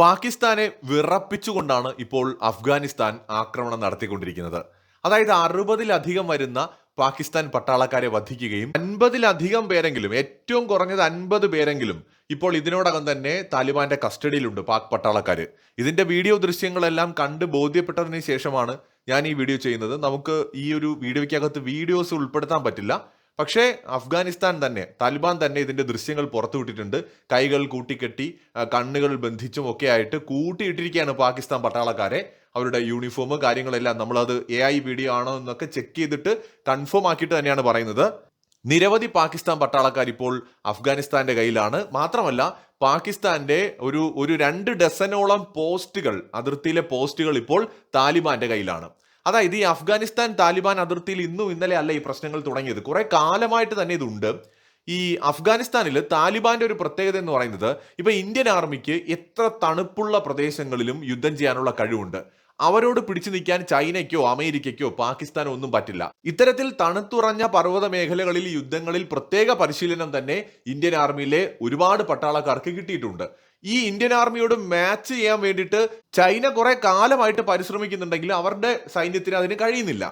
പാകിസ്ഥാനെ വിറപ്പിച്ചുകൊണ്ടാണ് ഇപ്പോൾ അഫ്ഗാനിസ്ഥാൻ ആക്രമണം നടത്തിക്കൊണ്ടിരിക്കുന്നത്. അതായത് അറുപതിലധികം വരുന്ന പാകിസ്ഥാൻ പട്ടാളക്കാരെ വധിക്കുകയും അൻപതിലധികം പേരെങ്കിലും ഏറ്റവും കുറഞ്ഞത് അൻപത് പേരെങ്കിലും ഇപ്പോൾ ഇതിനോടകം തന്നെ താലിബാന്റെ കസ്റ്റഡിയിലുണ്ട് പാക് പട്ടാളക്കാര്. ഇതിന്റെ വീഡിയോ ദൃശ്യങ്ങളെല്ലാം കണ്ട് ബോധ്യപ്പെട്ടതിന് ശേഷമാണ് ഞാൻ ഈ വീഡിയോ ചെയ്യുന്നത്. നമുക്ക് ഈ ഒരു വീഡിയോയ്ക്കകത്ത് വീഡിയോസ് ഉൾപ്പെടുത്താൻ പറ്റില്ല. പക്ഷേ അഫ്ഗാനിസ്ഥാൻ തന്നെ താലിബാൻ തന്നെ ഇതിന്റെ ദൃശ്യങ്ങൾ പുറത്തുവിട്ടിട്ടുണ്ട്. കൈകൾ കൂട്ടിക്കെട്ടി കണ്ണുകൾ ബന്ധിച്ചും ഒക്കെ ആയിട്ട് കൂട്ടിയിട്ടിരിക്കുകയാണ് പാകിസ്ഥാൻ പട്ടാളക്കാരെ. അവരുടെ യൂണിഫോം കാര്യങ്ങളെല്ലാം നമ്മളത് എ ഐ വീഡിയോ ആണോ എന്നൊക്കെ ചെക്ക് ചെയ്തിട്ട് കൺഫേം ആക്കിയിട്ട് തന്നെയാണ് പറയുന്നത്. നിരവധി പാകിസ്ഥാൻ പട്ടാളക്കാർ ഇപ്പോൾ അഫ്ഗാനിസ്ഥാന്റെ കയ്യിലാണ്. മാത്രമല്ല പാകിസ്ഥാന്റെ ഒരു ഒരു രണ്ട് ഡസനോളം പോസ്റ്റുകൾ അതിർത്തിയിലെ പോസ്റ്റുകൾ ഇപ്പോൾ താലിബാന്റെ കയ്യിലാണ്. അതായത് ഈ അഫ്ഗാനിസ്ഥാൻ താലിബാൻ അതിർത്തിയിൽ ഇന്നും ഇന്നലെ അല്ല ഈ പ്രശ്നങ്ങൾ തുടങ്ങിയത്. കുറെ കാലമായിട്ട് തന്നെ ഇതുണ്ട്. ഈ അഫ്ഗാനിസ്ഥാനിൽ താലിബാന്റെ ഒരു പ്രത്യേകത എന്ന് പറയുന്നത് ഇപ്പൊ ഇന്ത്യൻ ആർമിക്ക് എത്ര തണുപ്പുള്ള പ്രദേശങ്ങളിലും യുദ്ധം ചെയ്യാനുള്ള കഴിവുണ്ട്. അവരോട് പിടിച്ചു നിൽക്കാൻ ചൈനയ്ക്കോ അമേരിക്കയ്ക്കോ പാകിസ്ഥാനോ ഒന്നും പറ്റില്ല. ഇത്തരത്തിൽ തണുത്തുറഞ്ഞ പർവത മേഖലകളിൽ യുദ്ധങ്ങളിൽ പ്രത്യേക പരിശീലനം തന്നെ ഇന്ത്യൻ ആർമിയിലെ ഒരുപാട് പട്ടാളക്കാർക്ക് കിട്ടിയിട്ടുണ്ട്. ഈ ഇന്ത്യൻ ആർമിയോട് മാച്ച് ചെയ്യാൻ വേണ്ടിയിട്ട് ചൈന കുറെ കാലമായിട്ട് പരിശ്രമിക്കുന്നുണ്ടെങ്കിൽ അവരുടെ സൈന്യത്തിന് അതിന് കഴിയുന്നില്ല.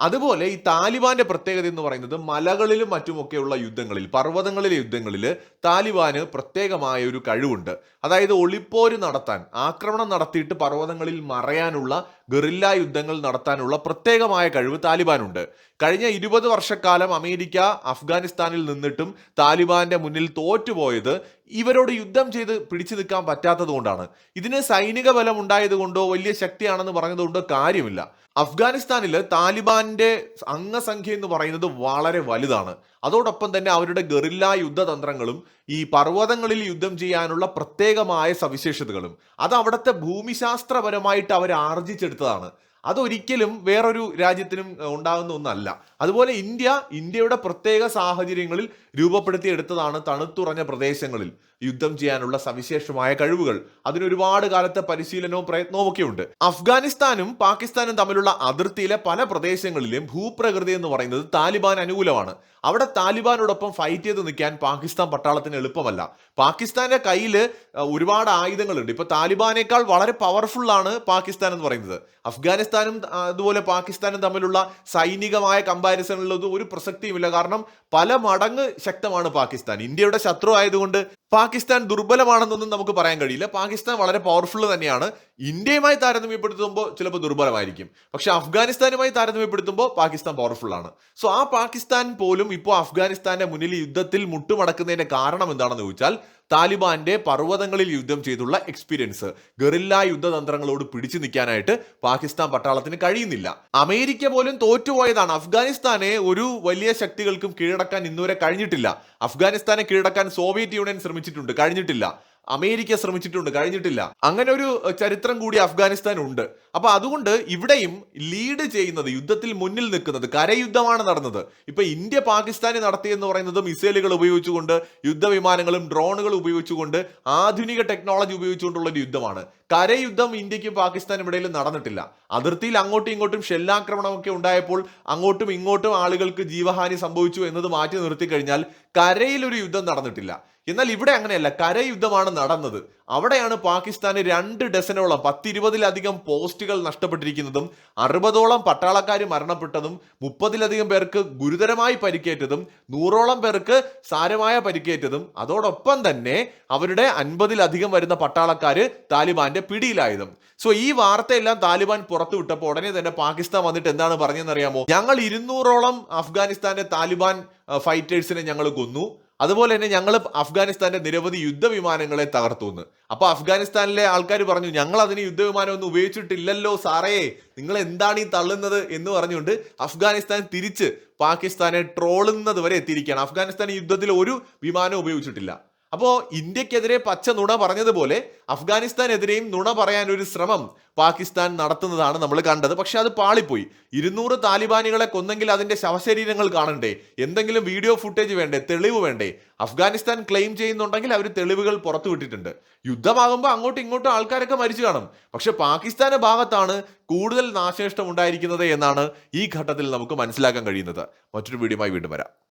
അതുപോലെ ഈ താലിബാന്റെ പ്രത്യേകത എന്ന് പറയുന്നത് മലകളിലും മറ്റുമൊക്കെയുള്ള യുദ്ധങ്ങളിൽ പർവതങ്ങളിലെ യുദ്ധങ്ങളിൽ താലിബാന് പ്രത്യേകമായ ഒരു കഴിവുണ്ട്. അതായത് ഒളിപ്പോര് നടത്താൻ ആക്രമണം നടത്തിയിട്ട് പർവതങ്ങളിൽ മറയാനുള്ള ഗറില്ല യുദ്ധങ്ങൾ നടത്താനുള്ള പ്രത്യേകമായ കഴിവ് താലിബാനുണ്ട്. കഴിഞ്ഞ ഇരുപത് വർഷക്കാലം അമേരിക്ക അഫ്ഗാനിസ്ഥാനിൽ നിന്നിട്ടും താലിബാന്റെ മുന്നിൽ തോറ്റുപോയത് ഇവരോട് യുദ്ധം ചെയ്ത് പിടിച്ചു നിൽക്കാൻ പറ്റാത്തത് കൊണ്ടാണ് ഇതിന് സൈനിക ബലം ഉണ്ടായത് കൊണ്ടോ വലിയ ശക്തിയാണെന്ന് പറഞ്ഞതുകൊണ്ടോ കാര്യമില്ല. അഫ്ഗാനിസ്ഥാനിൽ താലിബാന്റെ അംഗസംഖ്യ എന്ന് പറയുന്നത് വളരെ വലുതാണ്. അതോടൊപ്പം തന്നെ അവരുടെ ഗറില്ല യുദ്ധതന്ത്രങ്ങളും ഈ പർവതങ്ങളിൽ യുദ്ധം ചെയ്യാനുള്ള പ്രത്യേകമായ സവിശേഷതകളും. അത് അവിടുത്തെ ഭൂമിശാസ്ത്രപരമായിട്ട് അവർ ആർജിച്ചെടുത്തതാണ്. അതൊരിക്കലും വേറൊരു രാജ്യത്തിനും ഉണ്ടാകുന്ന ഒന്നല്ല. അതുപോലെ ഇന്ത്യ ഇന്ത്യയുടെ പ്രത്യേക സാഹചര്യങ്ങളിൽ രൂപപ്പെടുത്തിയെടുത്തതാണ് തണുത്തുറഞ്ഞ പ്രദേശങ്ങളിൽ. യുദ്ധം ചെയ്യാനുള്ള സവിശേഷമായ കഴിവുകൾ. അതിനൊരുപാട് കാലത്തെ പരിശീലനവും പ്രയത്നവും ഒക്കെ ഉണ്ട് അഫ്ഗാനിസ്ഥാനും പാകിസ്ഥാനും തമ്മിലുള്ള അതിർത്തിയിലെ പല പ്രദേശങ്ങളിലും ഭൂപ്രകൃതി എന്ന് പറയുന്നത് താലിബാൻ അനുകൂലമാണ്. അവിടെ താലിബാനോടൊപ്പം ഫൈറ്റ് ചെയ്ത് നിൽക്കാൻ പാകിസ്ഥാൻ പട്ടാളത്തിന് എളുപ്പമല്ല. പാകിസ്ഥാന്റെ കയ്യിൽ ഒരുപാട് ആയുധങ്ങളുണ്ട്. ഇപ്പൊ താലിബാനേക്കാൾ വളരെ പവർഫുൾ ആണ് പാകിസ്ഥാൻ എന്ന് പറയുന്നത്. അഫ്ഗാനിസ്ഥാനും അതുപോലെ പാകിസ്ഥാനും തമ്മിലുള്ള സൈനികമായ കമ്പാരിസണിലുള്ളത് ഒരു പ്രസക്തിയുമില്ല. കാരണം പല മടങ്ങ് ശക്തമാണ് പാകിസ്ഥാൻ. ഇന്ത്യയുടെ ശത്രു ആയതുകൊണ്ട് പാകിസ്ഥാൻ ദുർബലമാണെന്നൊന്നും നമുക്ക് പറയാൻ കഴിയില്ല. പാകിസ്ഥാൻ വളരെ പവർഫുൾ തന്നെയാണ്. ഇന്ത്യയുമായി താരതമ്യപ്പെടുത്തുമ്പോൾ ചിലപ്പോൾ ദുർബലമായിരിക്കും. പക്ഷെ അഫ്ഗാനിസ്ഥാനുമായി താരതമ്യപ്പെടുത്തുമ്പോൾ പാകിസ്ഥാൻ പവർഫുൾ ആണ്. സോ ആ പാകിസ്ഥാൻ പോലും ഇപ്പോൾ അഫ്ഗാനിസ്ഥാന്റെ മുന്നിൽ യുദ്ധത്തിൽ മുട്ടുമടക്കുന്നതിന്റെ കാരണം എന്താണെന്ന് ചോദിച്ചാൽ താലിബാന്റെ പർവതങ്ങളിൽ യുദ്ധം ചെയ്തുള്ള എക്സ്പീരിയൻസ് ഗറില്ല യുദ്ധതന്ത്രങ്ങളോട് പിടിച്ചു നിൽക്കാനായിട്ട് പാകിസ്ഥാൻ പട്ടാളത്തിന് കഴിയുന്നില്ല. അമേരിക്ക പോലും തോറ്റുപോയതാണ്. അഫ്ഗാനിസ്ഥാനെ ഒരു വലിയ ശക്തികൾക്കും കീഴടക്കാൻ ഇന്നുവരെ കഴിഞ്ഞിട്ടില്ല. അഫ്ഗാനിസ്ഥാനെ കീഴടക്കാൻ സോവിയറ്റ് യൂണിയൻ ശ്രമിച്ചിട്ടുണ്ട്. കഴിഞ്ഞിട്ടില്ല. അമേരിക്ക ശ്രമിച്ചിട്ടുണ്ട് കഴിഞ്ഞിട്ടില്ല. അങ്ങനെ ഒരു ചരിത്രം കൂടി അഫ്ഗാനിസ്ഥാൻ ഉണ്ട് അപ്പൊ അതുകൊണ്ട് ഇവിടെയും ലീഡ് ചെയ്യുന്നത് യുദ്ധത്തിൽ മുന്നിൽ നിൽക്കുന്നത് കരയുദ്ധമാണ് നടന്നത്. ഇപ്പൊ ഇന്ത്യ പാകിസ്ഥാനെ നടത്തിയെന്ന് പറയുന്നത് മിസൈലുകൾ ഉപയോഗിച്ചുകൊണ്ട് യുദ്ധവിമാനങ്ങളും ഡ്രോണുകളും ഉപയോഗിച്ചുകൊണ്ട് ആധുനിക ടെക്നോളജി ഉപയോഗിച്ചുകൊണ്ടുള്ള ഒരു യുദ്ധമാണ്. കരയുദ്ധം ഇന്ത്യക്കും പാകിസ്ഥാനും ഇടയിൽ നടന്നിട്ടില്ല. അതിർത്തിയിൽ അങ്ങോട്ടും ഇങ്ങോട്ടും ഷെല്ലാക്രമണമൊക്കെ ഉണ്ടായപ്പോൾ അങ്ങോട്ടും ഇങ്ങോട്ടും ആളുകൾക്ക് ജീവഹാനി സംഭവിച്ചു എന്നത് മാറ്റി നിർത്തി കഴിഞ്ഞാൽ കരയിൽ ഒരു യുദ്ധം നടന്നിട്ടില്ല. എന്നാൽ ഇവിടെ അങ്ങനെയല്ല. കരയുദ്ധമാണ് നടന്നത്. അവിടെയാണ് പാകിസ്ഥാന് രണ്ട് ഡസനോളം പത്തിരുപതിലധികം പോസ്റ്റുകൾ നഷ്ടപ്പെട്ടിരിക്കുന്നതും അറുപതോളം പട്ടാളക്കാർ മരണപ്പെട്ടതും മുപ്പതിലധികം പേർക്ക് ഗുരുതരമായി പരിക്കേറ്റതും നൂറോളം പേർക്ക് സാരമായ പരിക്കേറ്റതും അതോടൊപ്പം തന്നെ അവരുടെ അൻപതിലധികം വരുന്ന പട്ടാളക്കാർ താലിബാന്റെ പിടിയിലായതും. സോ ഈ വാർത്തയെല്ലാം താലിബാൻ പുറത്തു വിട്ടപ്പോൾ ഉടനെ തന്നെ പാകിസ്ഥാൻ വന്നിട്ട് എന്താണ് പറഞ്ഞതെന്ന് അറിയാമോ ഞങ്ങൾ ഇരുന്നൂറോളം അഫ്ഗാനിസ്ഥാന്റെ താലിബാൻ ഫൈറ്റേഴ്സിനെ ഞങ്ങൾ കൊന്നു. അതുപോലെ തന്നെ ഞങ്ങൾ അഫ്ഗാനിസ്ഥാന്റെ നിരവധി യുദ്ധവിമാനങ്ങളെ തകർത്തു എന്ന് അപ്പൊ അഫ്ഗാനിസ്ഥാനിലെ ആൾക്കാർ പറഞ്ഞു ഞങ്ങൾ അതിന് യുദ്ധവിമാനമൊന്നും ഉപയോഗിച്ചിട്ടില്ലല്ലോ സാറേ. നിങ്ങൾ എന്താണ് ഈ തള്ളുന്നത്? എന്ന് പറഞ്ഞുകൊണ്ട് അഫ്ഗാനിസ്ഥാൻ തിരിച്ച് പാകിസ്ഥാനെ ട്രോളുന്നത് വരെ എത്തിയിരിക്കുകയാണ്. അഫ്ഗാനിസ്ഥാൻ യുദ്ധത്തിൽ ഒരു വിമാനം ഉപയോഗിച്ചിട്ടില്ല. അപ്പോൾ ഇന്ത്യക്കെതിരെ പച്ച നുണ പറഞ്ഞതുപോലെ അഫ്ഗാനിസ്ഥാനെതിരെയും നുണ പറയാൻ ഒരു ശ്രമം പാകിസ്ഥാൻ നടത്തുന്നതാണ് നമ്മൾ കണ്ടത്. പക്ഷെ അത് പാളിപ്പോയി. ഇരുന്നൂറ് താലിബാനികളെ കൊന്നെങ്കിൽ അതിന്റെ ശവശരീരങ്ങൾ കാണണ്ടേ? എന്തെങ്കിലും വീഡിയോ ഫുട്ടേജ് വേണ്ടേ? തെളിവ് വേണ്ടേ? അഫ്ഗാനിസ്ഥാൻ ക്ലെയിം ചെയ്യുന്നുണ്ടെങ്കിൽ അവർ തെളിവുകൾ പുറത്തുവിട്ടിട്ടുണ്ട് യുദ്ധമാകുമ്പോൾ അങ്ങോട്ടും ഇങ്ങോട്ടും ആൾക്കാരൊക്കെ മരിച്ചു കാണും. പക്ഷെ പാകിസ്ഥാന്റെ ഭാഗത്താണ് കൂടുതൽ നാശനഷ്ടം ഉണ്ടായിരിക്കുന്നത് എന്നാണ് ഈ ഘട്ടത്തിൽ നമുക്ക് മനസ്സിലാക്കാൻ കഴിയുന്നത്. മറ്റൊരു വീഡിയോയുമായി വീണ്ടും വരാം.